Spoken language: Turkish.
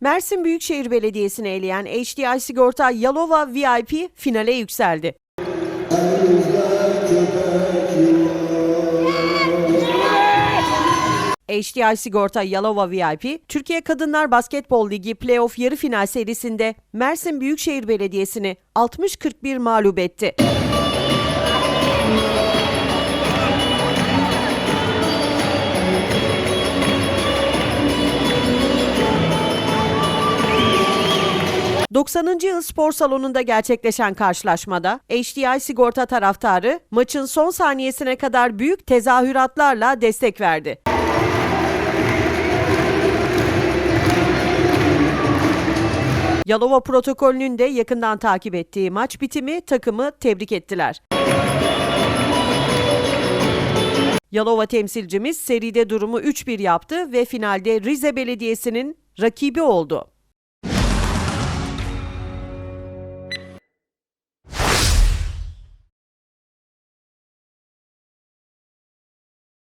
Mersin Büyükşehir Belediyesi'ni eleyen HDI Sigorta Yalova VIP finale yükseldi. HDI Sigorta Yalova VIP, Türkiye Kadınlar Basketbol Ligi playoff yarı final serisinde Mersin Büyükşehir Belediyesi'ni 60-41 mağlup etti. ...90. yıl spor salonunda gerçekleşen karşılaşmada HDI sigorta taraftarı maçın son saniyesine kadar büyük tezahüratlarla destek verdi. Yalova protokolünün de yakından takip ettiği maç bitimi takımı tebrik ettiler. Yalova temsilcimiz seride durumu 3-1 yaptı ve finalde Rize Belediyesi'nin rakibi oldu.